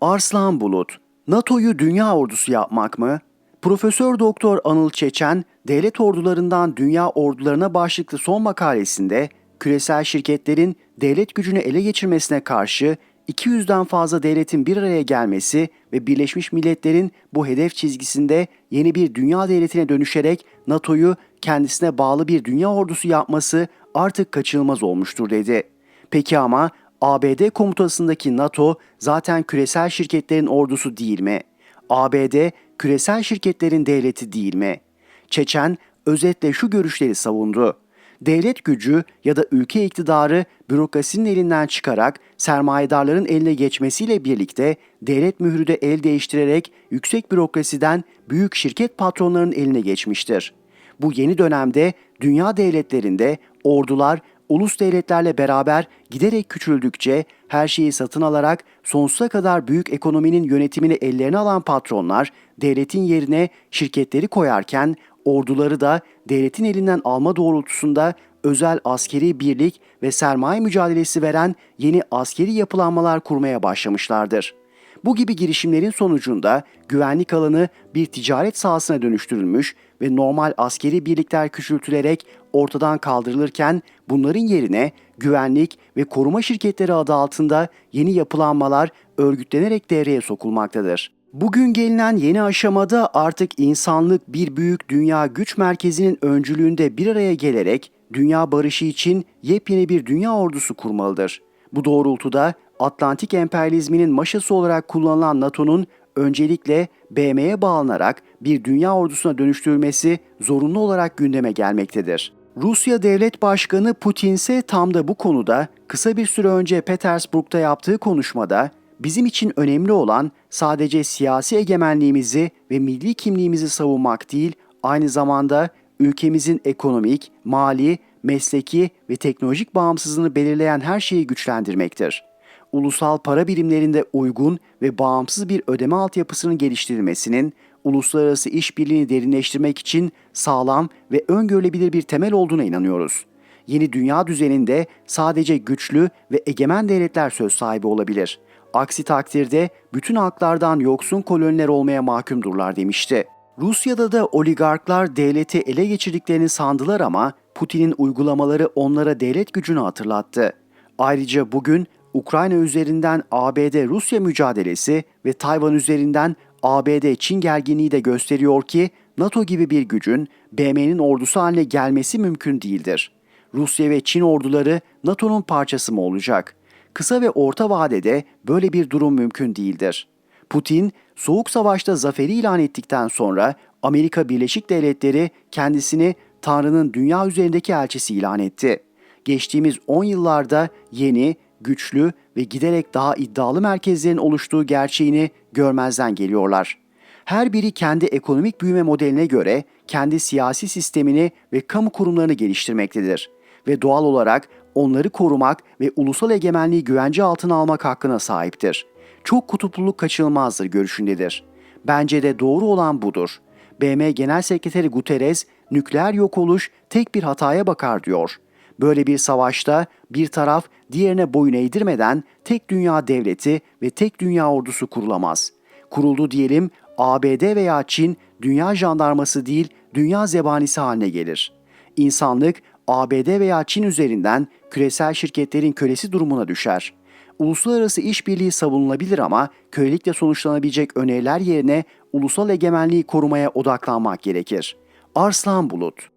Arslan Bulut, NATO'yu dünya ordusu yapmak mı? Profesör Doktor Anıl Çeçen, devlet ordularından dünya ordularına başlıklı son makalesinde küresel şirketlerin devlet gücünü ele geçirmesine karşı 200'den fazla devletin bir araya gelmesi ve Birleşmiş Milletler'in bu hedef çizgisinde yeni bir dünya devletine dönüşerek NATO'yu kendisine bağlı bir dünya ordusu yapması artık kaçınılmaz olmuştur dedi. Peki ama ABD komutasındaki NATO zaten küresel şirketlerin ordusu değil mi? ABD küresel şirketlerin devleti değil mi? Çeçen özetle şu görüşleri savundu. Devlet gücü ya da ülke iktidarı bürokrasinin elinden çıkarak sermayedarların eline geçmesiyle birlikte devlet mührü de el değiştirerek yüksek bürokrasiden büyük şirket patronlarının eline geçmiştir. Bu yeni dönemde dünya devletlerinde ordular ulus devletlerle beraber giderek küçüldükçe her şeyi satın alarak sonsuza kadar büyük ekonominin yönetimini ellerine alan patronlar devletin yerine şirketleri koyarken orduları da devletin elinden alma doğrultusunda özel askeri birlik ve sermaye mücadelesi veren yeni askeri yapılanmalar kurmaya başlamışlardır. Bu gibi girişimlerin sonucunda güvenlik alanı bir ticaret sahasına dönüştürülmüş ve normal askeri birlikler küçültülerek ortadan kaldırılırken bunların yerine güvenlik ve koruma şirketleri adı altında yeni yapılanmalar örgütlenerek devreye sokulmaktadır. Bugün gelinen yeni aşamada artık insanlık bir büyük dünya güç merkezinin öncülüğünde bir araya gelerek dünya barışı için yepyeni bir dünya ordusu kurmalıdır. Bu doğrultuda Atlantik emperyalizminin maşası olarak kullanılan NATO'nun öncelikle BM'ye bağlanarak bir dünya ordusuna dönüştürülmesi zorunlu olarak gündeme gelmektedir. Rusya Devlet Başkanı Putin ise tam da bu konuda kısa bir süre önce Petersburg'da yaptığı konuşmada bizim için önemli olan sadece siyasi egemenliğimizi ve milli kimliğimizi savunmak değil, aynı zamanda ülkemizin ekonomik, mali, mesleki ve teknolojik bağımsızlığını belirleyen her şeyi güçlendirmektir. Ulusal para birimlerinde uygun ve bağımsız bir ödeme altyapısının geliştirilmesinin uluslararası işbirliğini derinleştirmek için sağlam ve öngörülebilir bir temel olduğuna inanıyoruz. Yeni dünya düzeninde sadece güçlü ve egemen devletler söz sahibi olabilir. Aksi takdirde bütün halklardan yoksun koloniler olmaya mahkumdurlar demişti. Rusya'da da oligarklar devleti ele geçirdiklerini sandılar ama Putin'in uygulamaları onlara devlet gücünü hatırlattı. Ayrıca bugün Ukrayna üzerinden ABD-Rusya mücadelesi ve Tayvan üzerinden ABD-Çin gerginliği de gösteriyor ki NATO gibi bir gücün BM'nin ordusu haline gelmesi mümkün değildir. Rusya ve Çin orduları NATO'nun parçası mı olacak? Kısa ve orta vadede böyle bir durum mümkün değildir. Putin, Soğuk Savaş'ta zaferi ilan ettikten sonra Amerika Birleşik Devletleri kendisini Tanrı'nın dünya üzerindeki elçisi ilan etti. Geçtiğimiz 10 yıllarda yeni, güçlü ve giderek daha iddialı merkezlerin oluştuğu gerçeğini görmezden geliyorlar. Her biri kendi ekonomik büyüme modeline göre kendi siyasi sistemini ve kamu kurumlarını geliştirmektedir ve doğal olarak onları korumak ve ulusal egemenliği güvence altına almak hakkına sahiptir. Çok kutupluluk kaçınılmazdır görüşündedir. Bence de doğru olan budur. BM Genel Sekreteri Guterres, nükleer yok oluş tek bir hataya bakar diyor. Böyle bir savaşta bir taraf diğerine boyun eğdirmeden tek dünya devleti ve tek dünya ordusu kurulamaz. Kuruldu diyelim ABD veya Çin dünya jandarması değil dünya zebanisi haline gelir. İnsanlık ABD veya Çin üzerinden küresel şirketlerin kölesi durumuna düşer. Uluslararası işbirliği savunulabilir ama kölelikle sonuçlanabilecek öneriler yerine ulusal egemenliği korumaya odaklanmak gerekir. Arslan Bulut